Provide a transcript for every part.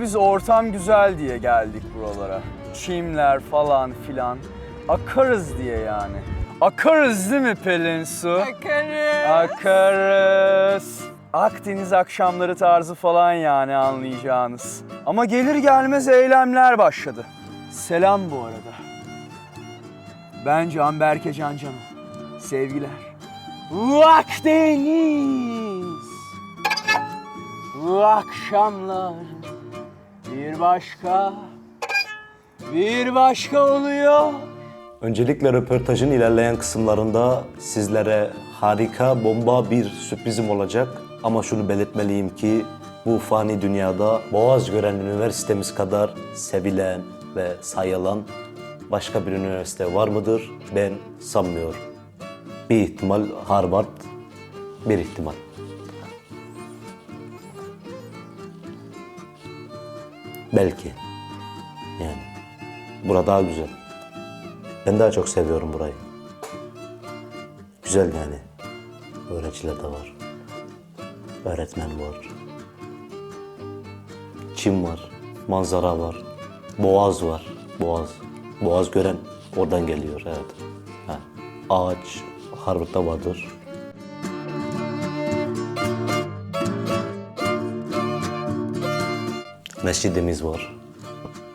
Biz ortam güzel diye geldik buralara. Çimler falan filan. Akarız diye yani. Akarız değil mi Pelin Su? Bakarım. Akarız. Akdeniz akşamları tarzı falan yani anlayacağınız. Ama gelir gelmez eylemler başladı. Selam bu arada. Ben Can Berke Can Cano. Sevgiler. Akdeniz. Bu akşamlar bir başka, bir başka oluyor. Öncelikle röportajın ilerleyen kısımlarında sizlere harika, bomba bir sürprizim olacak. Ama şunu belirtmeliyim ki bu fani dünyada Boğaz gören üniversitemiz kadar sevilen ve sayılan başka bir üniversite var mıdır? Ben sanmıyorum. Bir ihtimal Harvard, bir ihtimal. Belki. Yani. Burada daha güzel. Ben daha çok seviyorum burayı. Güzel yani. Öğrenciler de var. Öğretmen var. Çim var. Manzara var. Boğaz var. Boğaz. Boğaz gören oradan geliyor evet. Ha. Ağaç Harvard'da vardır. Mescidimiz var.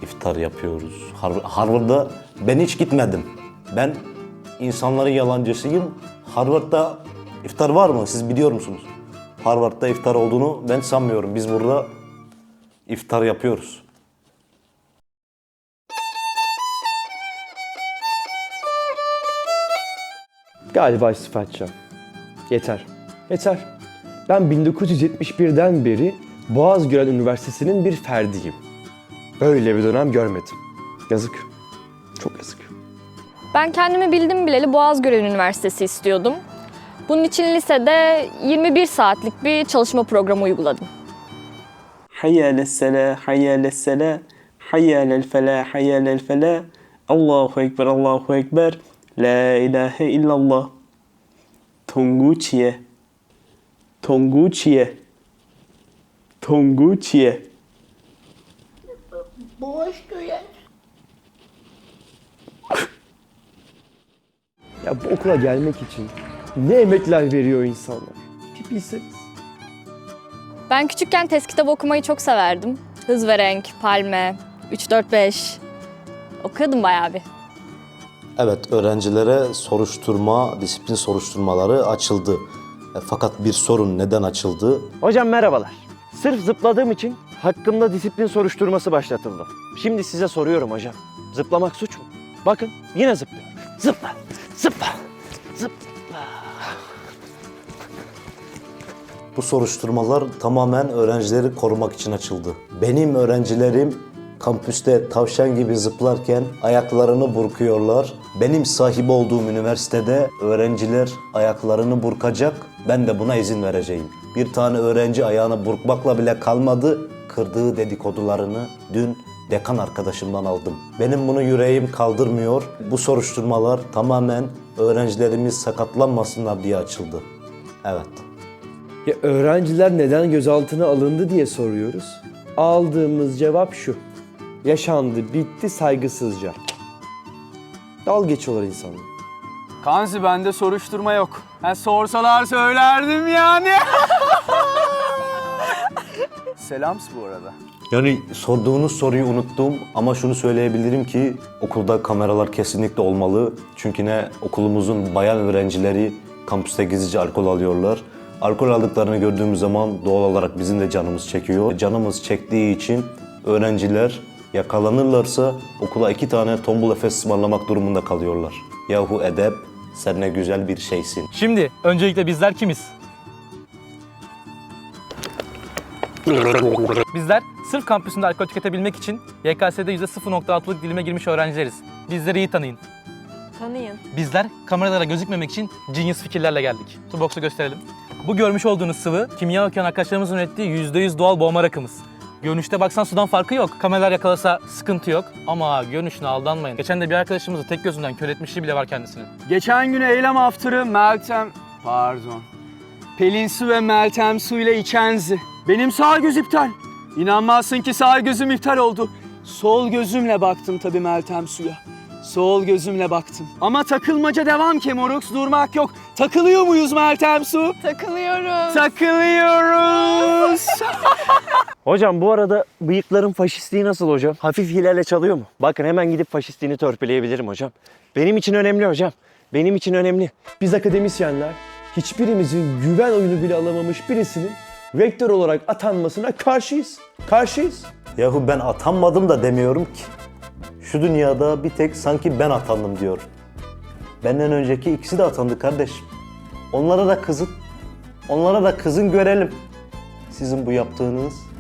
İftar yapıyoruz. Har- Harvard'da ben hiç gitmedim. Ben insanların yalancısıyım. Harvard'da iftar var mı? Siz biliyor musunuz? Harvard'da iftar olduğunu ben sanmıyorum. Biz burada iftar yapıyoruz. Galiba istifa edeceğim. Yeter. Yeter. Ben 1971'den beri Boğaz Boğazgören Üniversitesi'nin bir ferdiyim. Böyle bir dönem görmedim. Yazık. Çok yazık. Ben kendimi bildim bileli Boğaz Boğazgören Üniversitesi istiyordum. Bunun için lisede 21 saatlik bir çalışma programı uyguladım. Hayya lessela, hayya lessela, hayya lel fela, hayya lel fela. Allahu Ekber, Allahu Ekber. La ilahe illallah. Tonguçiye. Tonguçiye. Tonguçye. Boş göğe. Ya bu okula gelmek için ne emekler veriyor insanlar. Bir bilseniz. Ben küçükken test kitabı okumayı çok severdim. Hız ve renk, palme, 3-4-5. Okuyordum bayağı bir. Evet, öğrencilere soruşturma, disiplin soruşturmaları açıldı. E, fakat bir sorun neden açıldı? Hocam merhabalar. Sırf zıpladığım için hakkımda disiplin soruşturması başlatıldı. Şimdi size soruyorum hocam. Zıplamak suç mu? Bakın yine zıplıyor. Zıpla, zıpla, zıpla. Bu soruşturmalar tamamen öğrencileri korumak için açıldı. Benim öğrencilerim kampüste tavşan gibi zıplarken ayaklarını burkuyorlar. Benim sahip olduğum üniversitede öğrenciler ayaklarını burkacak. Ben de buna izin vereceğim. Bir tane öğrenci ayağını burkmakla bile kalmadı. Kırdığı dedikodularını dün dekan arkadaşımdan aldım. Benim bunu yüreğim kaldırmıyor. Bu soruşturmalar tamamen öğrencilerimiz sakatlanmasınlar diye açıldı. Evet. Ya öğrenciler neden gözaltına alındı diye soruyoruz. Aldığımız cevap şu. Yaşandı, bitti saygısızca. Dal geçiyorlar insanlar. Kanzi bende soruşturma yok. Ha, sorsalar söylerdim yani. Selams bu arada. Yani sorduğunuz soruyu unuttum ama şunu söyleyebilirim ki okulda kameralar kesinlikle olmalı. Çünkü ne okulumuzun bayan öğrencileri kampüste gizlice alkol alıyorlar. Alkol aldıklarını gördüğümüz zaman doğal olarak bizim de canımız çekiyor. Canımız çektiği için öğrenciler yakalanırlarsa okula iki tane tombul efes ısmarlamak durumunda kalıyorlar. Yahu edep sen ne güzel bir şeysin. Şimdi öncelikle bizler kimiz? Bizler sırf kampüsünde alkol tüketebilmek için YKS'de %0.6'lık dilime girmiş öğrencileriz. Bizleri iyi tanıyın. Tanıyın. Bizler kameralara gözükmemek için genius fikirlerle geldik. Toolbox'u gösterelim. Bu görmüş olduğunuz sıvı kimya okuyan arkadaşlarımızın ürettiği %100 doğal boğma rakımız. Görünüşte baksan sudan farkı yok. Kameralar yakalasa sıkıntı yok. Ama görünüşüne aldanmayın. Geçen de bir arkadaşımızı tek gözünden kör etmişliği bile var kendisinin. Geçen gün eylem after'ı Meltem... Pardon. Pelin Su ve Meltem Su ile İçenzi. Benim sağ göz iptal. İnanmazsın ki sağ gözüm iptal oldu. Sol gözümle baktım tabii Meltem suya. Sol gözümle baktım. Ama takılmaca devam ki Morux durmak yok. Takılıyor muyuz Meltem su? Takılıyoruz. Takılıyoruz. Hocam bu arada bıyıkların faşistliği nasıl hocam? Hafif hilale çalıyor mu? Bakın hemen gidip faşistliğini törpüleyebilirim hocam. Benim için önemli hocam. Benim için önemli. Biz akademisyenler hiçbirimizin güven oyunu bile alamamış birisinin rektör olarak atanmasına karşıyız. Karşıyız. Yahu ben atanmadım da demiyorum ki. Şu dünyada bir tek sanki ben atandım diyor. Benden önceki ikisi de atandı kardeşim. Onlara da kızın. Onlara da kızın görelim. Sizin bu yaptığınız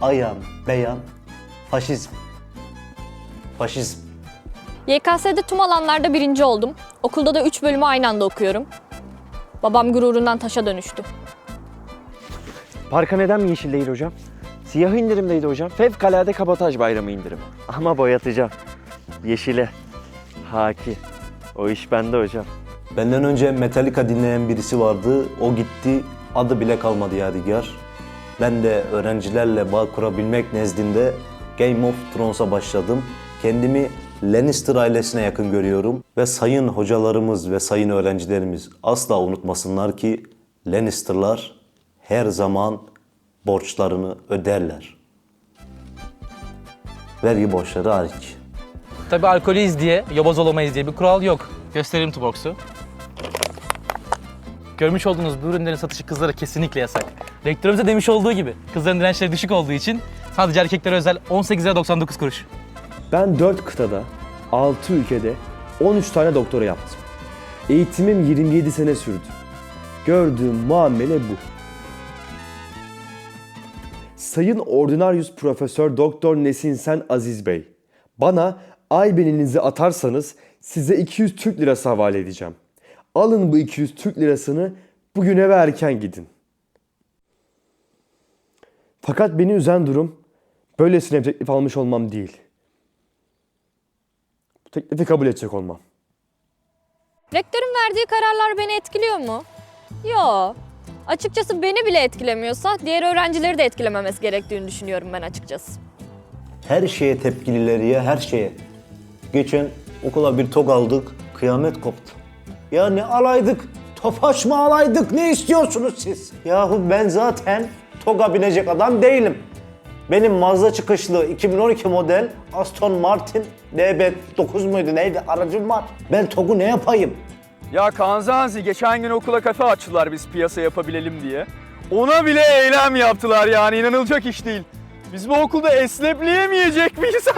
ayan beyan faşizm. Faşizm. YKS'de tüm alanlarda birinci oldum. Okulda da 3 bölümü aynı anda okuyorum. Babam gururundan taşa dönüştü. Parka neden mi yeşil değil hocam? Siyah indirimdeydi hocam. Fevkalade kabotaj bayramı indirimi. Ama boyatacağım. Yeşile. Haki. O iş bende hocam. Benden önce Metallica dinleyen birisi vardı. O gitti. Adı bile kalmadı Yadigar. Ben de öğrencilerle bağ kurabilmek nezdinde Game of Thrones'a başladım. Kendimi Lannister ailesine yakın görüyorum. Ve sayın hocalarımız ve sayın öğrencilerimiz asla unutmasınlar ki Lannister'lar her zaman borçlarını öderler. Vergi borçları hariç. Tabii alkolüyüz diye, yobaz olamayız diye bir kural yok. Göstereyim Tubox'u. Görmüş olduğunuz bu ürünlerin satışı kızlara kesinlikle yasak. Rektörümüze demiş olduğu gibi kızların dirençleri düşük olduğu için sadece erkeklere özel 18 lira 99 kuruş. Ben 4 kıtada, 6 ülkede 13 tane doktora yaptım. Eğitimim 27 sene sürdü. Gördüğüm muamele bu. Sayın Ordinarius Profesör Doktor Nesin Sen Aziz Bey, bana ay beninizi atarsanız size 200 Türk lirası havale edeceğim. Alın bu 200 Türk lirasını bugün eve erken gidin. Fakat beni üzen durum böylesine bir teklif almış olmam değil. Bu teklifi kabul edecek olmam. Rektörün verdiği kararlar beni etkiliyor mu? Yo. Açıkçası beni bile etkilemiyorsa diğer öğrencileri de etkilememesi gerektiğini düşünüyorum ben açıkçası. Her şeye tepkililer ya her şeye. Geçen okula bir tok aldık, kıyamet koptu. Ya ne alaydık? Tofaş mı alaydık? Ne istiyorsunuz siz? Yahu ben zaten TOG'a binecek adam değilim. Benim Mazda çıkışlı 2012 model Aston Martin DB9 muydu neydi aracım var. Ben TOG'u ne yapayım? ya Kanzanzi geçen gün okula kafe açtılar biz piyasa yapabilelim diye. Ona bile eylem yaptılar yani inanılacak iş değil. Biz bu okulda esnepleyemeyecek miyiz?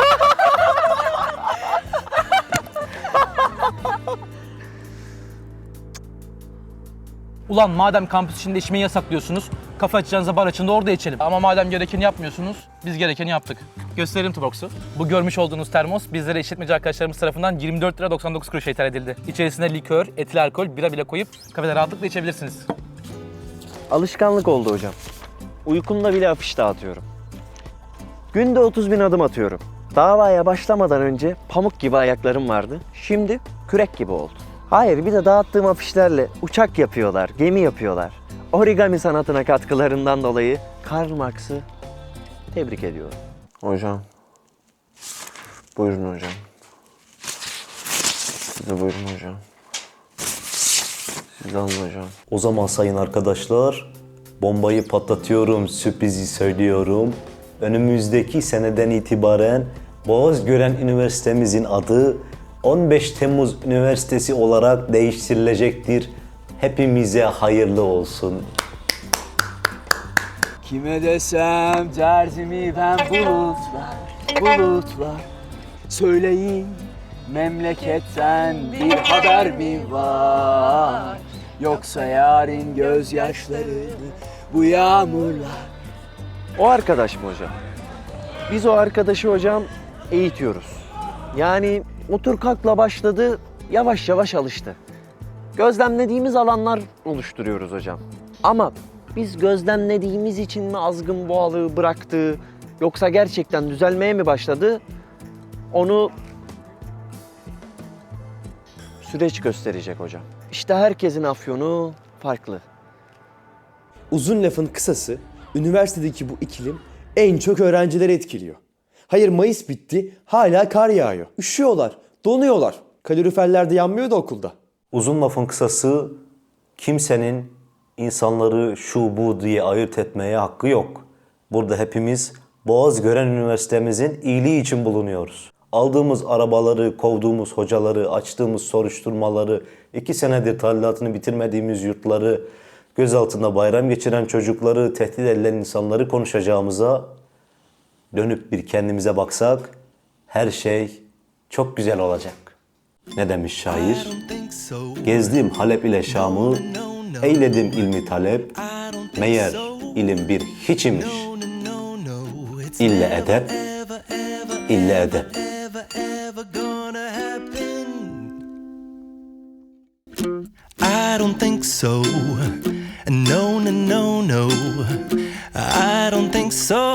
Ulan madem kampüs içinde içmeyi yasaklıyorsunuz, kafe açacağınıza bar açın da orada içelim. Ama madem gerekeni yapmıyorsunuz, biz gerekeni yaptık. Göstereyim Tubox'u. Bu görmüş olduğunuz termos bizlere işletmeci arkadaşlarımız tarafından 24 lira 99 kuruşa ithal edildi. İçerisine likör, etil alkol, bira bile koyup kafede rahatlıkla içebilirsiniz. Alışkanlık oldu hocam. Uykumda bile afiş dağıtıyorum. Günde 30 bin adım atıyorum. Davaya başlamadan önce pamuk gibi ayaklarım vardı. Şimdi kürek gibi oldu. Hayır bir de dağıttığım afişlerle uçak yapıyorlar, gemi yapıyorlar. Origami sanatına katkılarından dolayı Karl Marx'ı tebrik ediyorum. Hocam. Buyurun hocam. Siz de buyurun hocam. Siz alın hocam. O zaman sayın arkadaşlar, bombayı patlatıyorum, sürprizi söylüyorum. Önümüzdeki seneden itibaren Boğazgören Üniversitemizin adı 15 Temmuz Üniversitesi olarak değiştirilecektir. Hepimize hayırlı olsun. Kime desem derdimi ben bulutlar, bulutlar. Söyleyin memleketten bir haber mi var? Yoksa yarın gözyaşları bu yağmurlar. O arkadaş mı hocam? Biz o arkadaşı hocam eğitiyoruz. Yani otur kalkla başladı, yavaş yavaş alıştı. Gözlemlediğimiz alanlar oluşturuyoruz hocam. Ama biz gözlemlediğimiz için mi azgın boğalığı bıraktı, yoksa gerçekten düzelmeye mi başladı? Onu süreç gösterecek hocam. İşte herkesin afyonu farklı. Uzun lafın kısası, üniversitedeki bu ikilim En çok öğrencileri etkiliyor. Hayır Mayıs bitti, hala kar yağıyor. Üşüyorlar, donuyorlar. Kaloriferler de yanmıyor da okulda. Uzun lafın kısası kimsenin insanları şu bu diye ayırt etmeye hakkı yok. Burada hepimiz Boğaz Gören Üniversitemizin iyiliği için bulunuyoruz. Aldığımız arabaları, kovduğumuz hocaları, açtığımız soruşturmaları, iki senedir talilatını bitirmediğimiz yurtları, gözaltında bayram geçiren çocukları, tehdit edilen insanları konuşacağımıza dönüp bir kendimize baksak her şey çok güzel olacak. Ne demiş şair? Gezdim Halep ile Şam'ı, eyledim ilmi talep, meğer ilim bir hiçimiş. İlle edep, ille edep. I don't think so. No, no, no, no. I don't think so.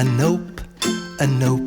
A nope, a nope,